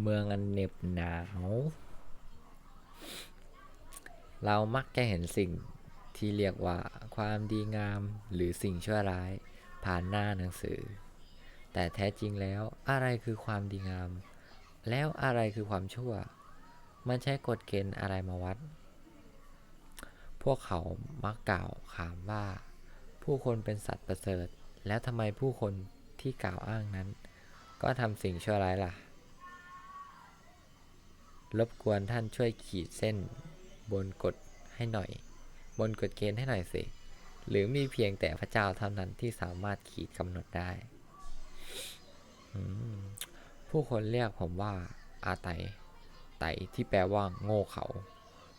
เมืองอันเหน็บหนาว เรามักจะเห็นสิ่งที่เรียกว่าความดีงามหรือสิ่งชั่วร้ายผ่านหน้าหนังสือ แต่แท้จริงแล้วอะไรคือความดีงาม แล้วอะไรคือความชั่ว มันใช้กฎเกณฑ์อะไรมาวัด พวกเขามักกล่าวขานว่า ผู้คนเป็นสัตว์ประเสริฐ แล้วทำไมผู้คนที่กล่าวอ้างนั้น ก็ทำสิ่งชั่วร้ายล่ะ รบกวนท่านช่วยขีดเส้นบนกฎให้หน่อย บนกฎเกณฑ์ให้หน่อยสิ หรือมีเพียงแต่พระเจ้าเท่านั้นที่สามารถขีดกำหนดได้ ผู้คนเรียกผมว่า อาไตไตที่แปลว่าโง่เขา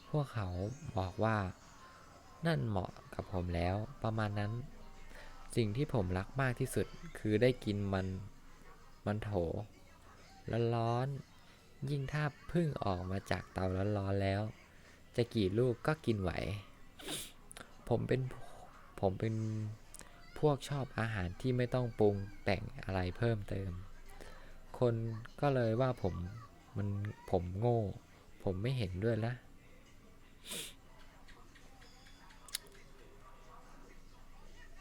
พวกเขาบอกว่า นั่นเหมาะกับผมแล้วประมาณนั้น สิ่งที่ผมรักมากที่สุดคือได้กินมัน มันโถร้อนๆ ยิ่งถ้าเพิ่งออกมาจากเตาร้อนๆแล้ว จะกี่ลูกก็กินไหว ผมเป็นผมเป็นพวกชอบอาหารที่ไม่ต้องปรุงแต่งอะไรเพิ่มเติม คนก็เลยว่าผมมันผมโง่ ผมไม่เห็นด้วยละ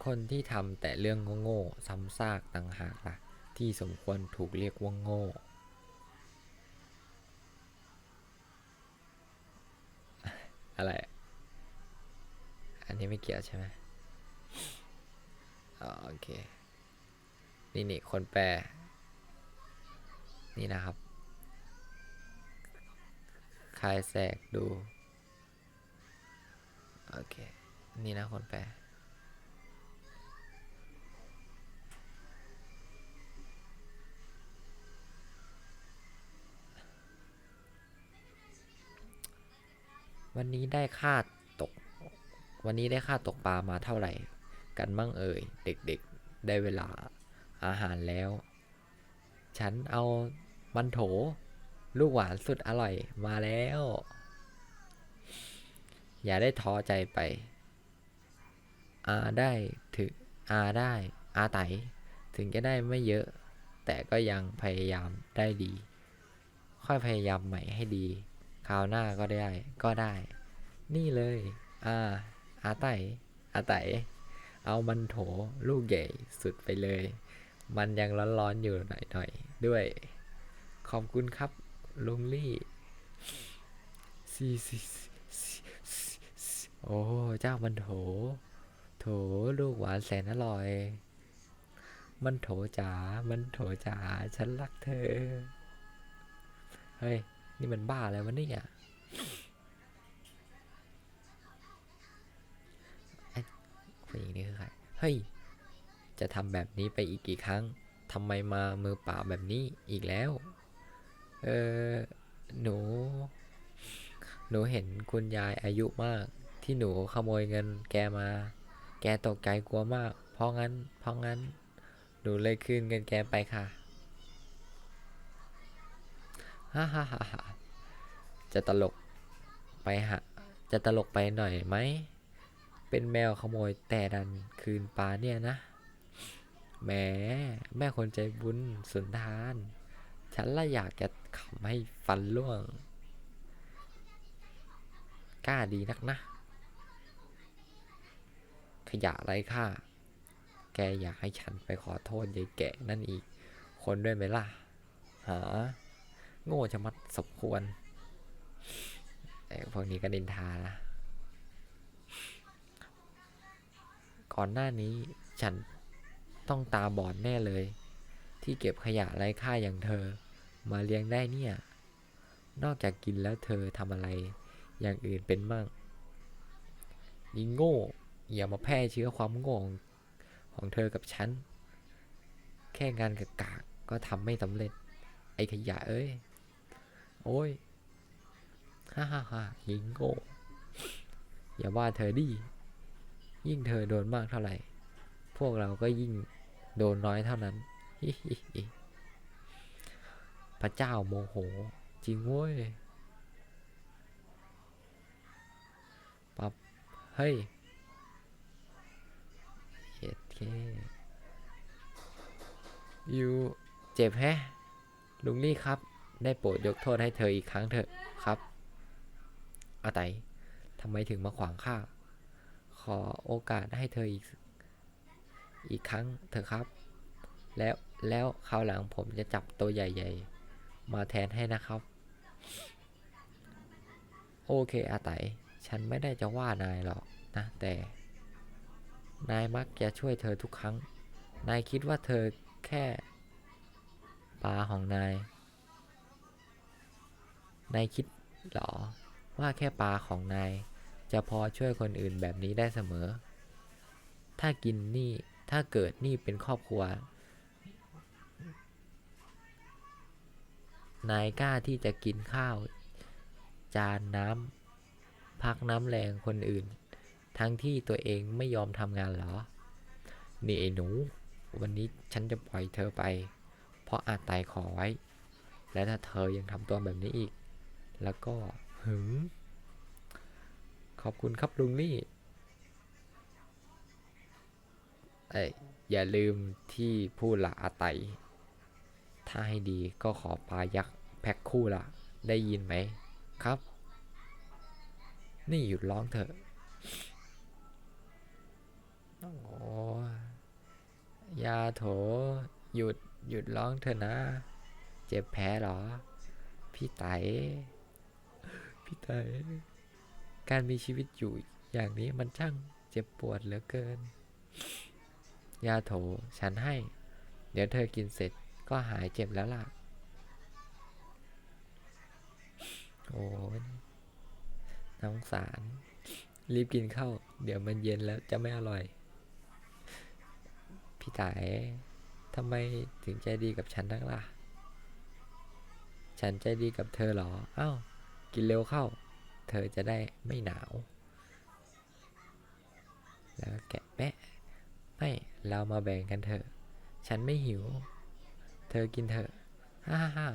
คนที่ทำแต่เรื่องโง่ๆซ้ำซากต่างหากล่ะ ที่สมควรถูกเรียกว่าโง่ อะไร อั นี้ไม่เกี่ยวใช่ไหมอ๋อโอเค นี่นี่คนแปล นี่นะครับคายแสกดู โอเค นี่นะคนแปลวันนี้ได้คาตก วันนี้ได้ค่าตกปลามาเท่าไหร่ กันมั่งเอ่ย เด็กๆ ได้เวลาอาหารแล้ว ฉันเอามันโถ ลูกหวานสุดอร่อยมาแล้ว อย่าได้ท้อใจไป อาได้ถึงอาได้อาไต ถึงจะได้ไม่เยอะ แต่ก็ยังพยายามได้ดี ค่อยพยายามใหม่ให้ดี คราวหน้าก็ได้ก็ได้ นี่เลยอา อาไตอาไตเอามันโถลูกใหญ่สุดไปเลย มันยังร้อนๆอยู่หน่อยๆด้วย ขอบคุณครับลุงลี่ซีซีโอ้เจ้ามันโถ โถลูกหวานแสนอร่อย มันโถจ๋า มันโถจ๋า ฉันรักเธอ เฮ้ย นี่มันบ้าอะไรวะเนี่ย เฮ้ย จะทำแบบนี้ไปอีกกี่ครั้งทำไมมามือเปล่าแบบนี้อีกแล้ว เออหนู หนูเห็นคุณยายอายุมาก ที่หนูขโมยเงินแกมา แกตกใจกลัวมาก เพราะงั้น เพราะงั้น หนูเลยคืนเงินแกไปค่ะ ฮ่าฮ่าฮ่าฮ่าจะตลกไปฮะ จะตลกไปหน่อยไหม เป็นแมวขโมยแต่ดันคืนปลาเนี่ยนะ แหมแม่คนใจบุญสุนทาน ฉันละอยากจะขำให้ฟันร่วง กล้าดีนักนะ ขยะไรค่าแกอยากให้ฉันไปขอโทษยายแก่นั่นอีก คนด้วยไหมล่ะ หา โง่จะมัดสมควรไอ้พวกนี้ก็ดินทาละ ก่อนหน้านี้ฉันต้องตาบอดแน่เลย ที่เก็บขยะไร้ค่าอย่างเธอ มาเลี้ยงได้เนี่ย นอกจากกินแล้วเธอทำอะไรอย่างอื่นเป็นมั่งยิงโง่อย่ามาแพร่เชื้อความโง่ของเธอกับฉัน แค่งานกากๆก็ทำไม่สำเร็จ ไอ้ขยะเอ้ย โอ้ย ฮ่าฮ่าฮ่ายิงโง่อย่าว่าเธอดิ ยิ่งเธอโดนมากเท่าไหร่ พวกเราก็ยิ่งโดนน้อยเท่านั้น พระเจ้าโมโห จริงเว้ยปับเฮ้ยเฮ็ดเคอยู่เจ็บแฮะ ลุงลี่ครับ ได้โปรดยกโทษให้เธออีกครั้งเถอะครับอาไตทำไมถึงมาขวางข้า ขอโอกาสให้เธออีก อีกครั้งเถอะครับ แล้วแล้วคราวหลังผมจะจับตัวใหญ่ ๆ มาแทนให้นะครับ โอเคอาไตฉันไม่ได้จะว่านายหรอกนะแต่ นายมักจะช่วยเธอทุกครั้ง นายคิดว่าเธอแค่ปลาของนาย นายคิดหรอว่าแค่ปลาของนาย จะพอช่วยคนอื่นแบบนี้ได้เสมอ ถ้ากินนี่ ถ้าเกิดนี่เป็นครอบครัว นายกล้าที่จะกินข้าว จานน้ำพักน้ำแรงคนอื่น ทั้งที่ตัวเองไม่ยอมทำงานเหรอ นี่ไอ้หนู วันนี้ฉันจะปล่อยเธอไป เพราะอาตายขอไว้ และถ้าเธอยังทำตัวแบบนี้อีก แล้วก็หึง ขอบคุณครับลุงนี่เอ้ยอย่าลืมที่พูดละอาไต ถ้าให้ดีก็ขอปลายักษ์แพ็คคู่ละได้ยินไหมครับ นี่หยุดร้องเถอะโอ้ยาโถ หยุดหยุดร้องเถอะนะ เจ็บแผลเหรอ พี่ไต พี่ไต การมีชีวิตอยู่อย่างนี้มันช่างเจ็บปวดเหลือเกิน ยาโถ ฉันให้ เดี๋ยวเธอกินเสร็จก็หายเจ็บแล้วล่ะ โอ้ยน้องสาร รีบกินข้าวเดี๋ยวมันเย็นแล้วจะไม่อร่อย พี่ไต๋ทำไมถึงใจดีกับฉันนักล่ะ ฉันใจดีกับเธอเหรอ อ้าว กินเร็วเข้า เธอจะได้ไม่หนาว แล้วแกะแปะไม่เรามาแบ่งกันเถอะ ฉันไม่หิว เธอกินเถอะฮ่าฮ่าฮ่า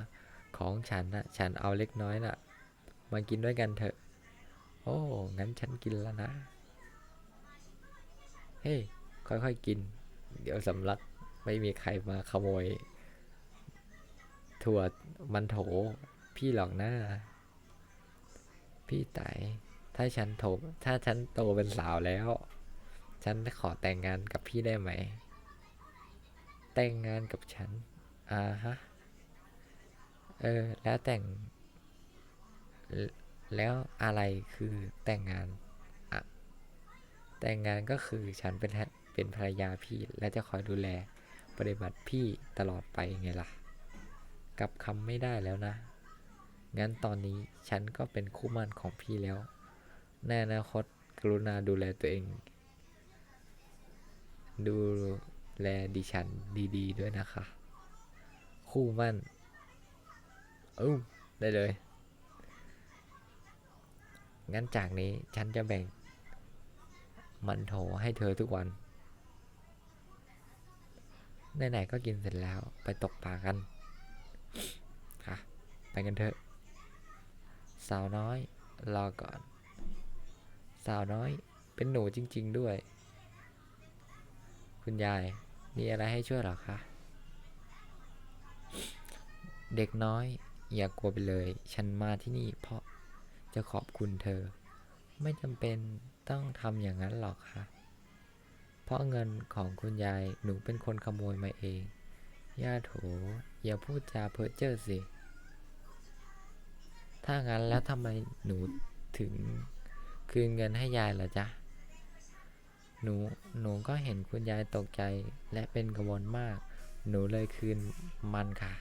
ของฉันน่ะ ฉันเอาเล็กน้อยน่ะ มากินด้วยกันเถอะ โอ้ งั้นฉันกินแล้วนะ เฮ้ยค่อยๆกิน เดี๋ยวสำลัก ไม่มีใครมาขโมย ถั่วมันโถพี่หรอกนะ พี่ไตถ้าฉันโถถ้าฉันโตเป็นสาวแล้ว ฉันขอแต่งงานกับพี่ได้ไหม แต่งงานกับฉัน อ่าฮะ เออ แล้วแต่ง แล้วอะไรคือแต่งงานอะแต่งงานก็คือฉันเป็นเป็นภรรยาพี่และจะคอยดูแลปฏิบัติพี่ตลอดไปไงล่ะ กลับคำไม่ได้แล้วนะ งั้นตอนนี้ฉันก็เป็นคู่มั่นของพี่แล้ว ในอนาคตกรุณาดูแลตัวเอง ดูแลดิฉันดี ๆ ด้วยนะคะ คู่มั่นเอ้ได้เลย งั้นจากนี้ฉันจะแบ่ง มันโถให้เธอทุกวันไหนๆก็กินเสร็จแล้วไปตกปลากัน ค่ะ ไปกันเถอะ สาวน้อยรอก่อน สาวน้อยเป็นหนูจริง ๆด้วย คุณยายมีอะไรให้ช่วยหรอคะ เด็กน้อย อย่ากกลัวไปเลย ฉันมาที่นี่เพราะจะขอบคุณเธอ ไม่จำเป็นต้องทำอย่างนั้นหรอกค่ะ เพราะเงินของคุณยายหนูเป็นคนขโมยมาเอง ย่าโถ อย่าพูดจาเพ้อเจ้อสิ ถ้างั้นแล้วทำไมหนูถึงคืนเงินให้ยายล่ะจ๊ะ หนูหนูก็เห็นคุณยายตกใจและเป็นกังวลมาก หนูเลยคืนมันค่ะ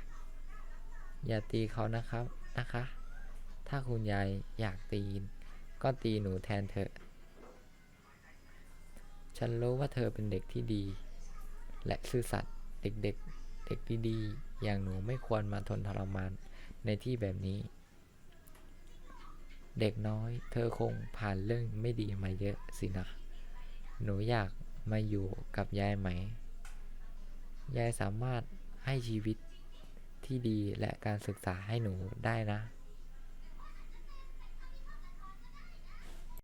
อย่าตีเขานะครับนะคะ ถ้าคุณยายอยากตีก็ตีหนูแทนเถอะ ฉันรู้ว่าเธอเป็นเด็กที่ดี และซื่อสัตย์เด็กๆเด็กดีๆอย่างหนูไม่ควรมาทนทรมานในที่แบบนี้ เด็กน้อย เธอคงผ่านเรื่องไม่ดีมาเยอะสินะ หนูอยากมาอยู่กับยายไหม ยายสามารถให้ชีวิตที่ดีและการศึกษาให้หนูได้นะ